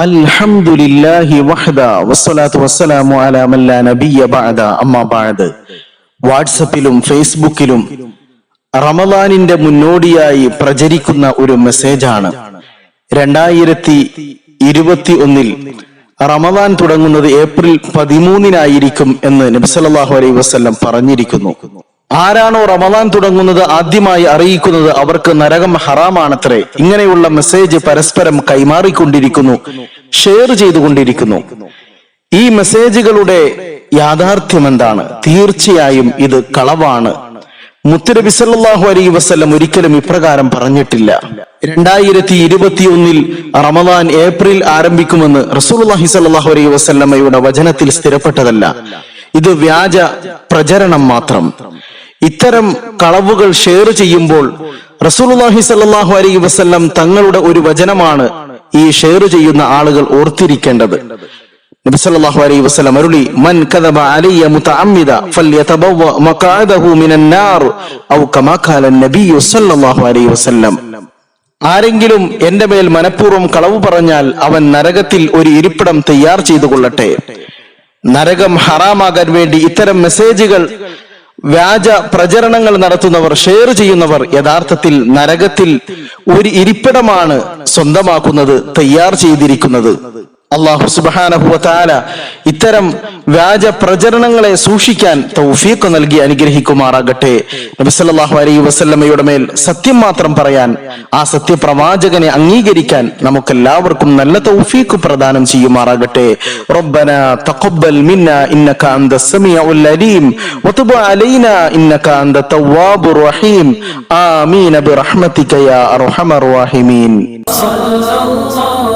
അൽഹംദുലില്ലാഹി വസ്സലാത്തു വസ്സലാമു അലാ അമ്മാ വാട്സപ്പിലും ഫേസ്ബുക്കിലും റമദാനിന്റെ മുന്നോടിയായി പ്രചരിക്കുന്ന ഒരു മെസ്സേജാണ്. രണ്ടായിരത്തി ഇരുപത്തി ഒന്നിൽ റമദാൻ തുടങ്ങുന്നത് ഏപ്രിൽ പതിമൂന്നിനായിരിക്കും എന്ന് നബിസല്ലാഹു അലൈഹി വസ്ലം പറഞ്ഞിരിക്കുന്നു. ആരാണോ റമദാൻ തുടങ്ങുന്നത് ആദ്യമായി അറിയിക്കുന്നത് അവർക്ക് നരകം ഹറാമാണത്രേ. ഇങ്ങനെയുള്ള മെസ്സേജ് പരസ്പരം കൈമാറിക്കൊണ്ടിരിക്കുന്നു ഷെയർ ചെയ്തുകൊണ്ടിരിക്കുന്നു. ഈ മെസ്സേജുകളുടെ യാഥാർത്ഥ്യം എന്താണ് തീർച്ചയായും ഇത് കളവാണ്. മുത്തുനബി സല്ലല്ലാഹു അലൈഹി വസല്ലം ഒരിക്കലും ഇപ്രകാരം പറഞ്ഞിട്ടില്ല. രണ്ടായിരത്തി ഇരുപത്തിയൊന്നിൽ റമദാൻ ഏപ്രിൽ ആരംഭിക്കുമെന്ന് റസൂലുള്ളാഹി സല്ലാഹു അലൈ വസല്ലമയുടെ വചനത്തിൽ സ്ഥിരപ്പെട്ടതല്ല. ഇത് വ്യാജ പ്രചരണം മാത്രം. ഇത്തരം കളവുകൾ ഷെയർ ചെയ്യുമ്പോൾ റസൂലുള്ളാഹി സല്ലല്ലാഹു അലൈഹി വസല്ലം തങ്ങളുടെ ഒരു വചനമാണ് ഈ ഷെയർ ചെയ്യുന്ന ആളുകൾ ഓർത്തിരിക്കേണ്ടത്. നബി സല്ലല്ലാഹു അലൈഹി വസല്ലം അരുളി മൻ കദബ അലയ്യ മുതഅമ്മിദ ഫല്യതബവ മഖഅദഹു മിനൻ നാർ ഔ കമാ ഖാല നബി സല്ലല്ലാഹു അലൈഹി വസല്ലം. ആരെങ്കിലും എന്റെ മേൽ മനഃപൂർവം കളവ് പറഞ്ഞാൽ അവൻ നരകത്തിൽ ഒരു ഇരിപ്പിടം തയ്യാർ ചെയ്തു കൊള്ളട്ടെ. നരകം ഹറാമാകാൻ വേണ്ടി ഇത്തരം മെസ്സേജുകൾ വ്യാജ പ്രചരണങ്ങൾ നടത്തുന്നവർ ഷെയർ ചെയ്യുന്നവർ യഥാർത്ഥത്തിൽ നരകത്തിൽ ഒരു ഇരിപ്പിടമാണ് സ്വന്തമാക്കുന്നത് തയ്യാർ ചെയ്തിരിക്കുന്നത്. അള്ളാഹു സുബാനഹുവല ഇത്തരം വ്യാജ പ്രചരണങ്ങളെ സൂക്ഷിക്കാൻ തൗഫീഖ് നൽകി അനുഗ്രഹിക്കുമാറാകട്ടെ നബിസല്ലാഹു അലൈ വസല്ലമയുടെ മേൽ സത്യം മാത്രം പറയാൻ ആ സത്യപ്രവാചകനെ അംഗീകരിക്കാൻ നമുക്കെല്ലാവർക്കും നല്ല തൗഫീഖ് പ്രദാനം ചെയ്യുമാറാകട്ടെ റബ്ബന തഖബ്ബൽ മിന്ന ഇന്നക അന്ത സമീഉൽ അലീം വതുബ് അലൈന ഇന്നക അന്ത തവ്വാബുർ റഹീം ആമീൻ ബിറഹ്മതിക യാ അർഹമർ റഹീമീൻ صلى الله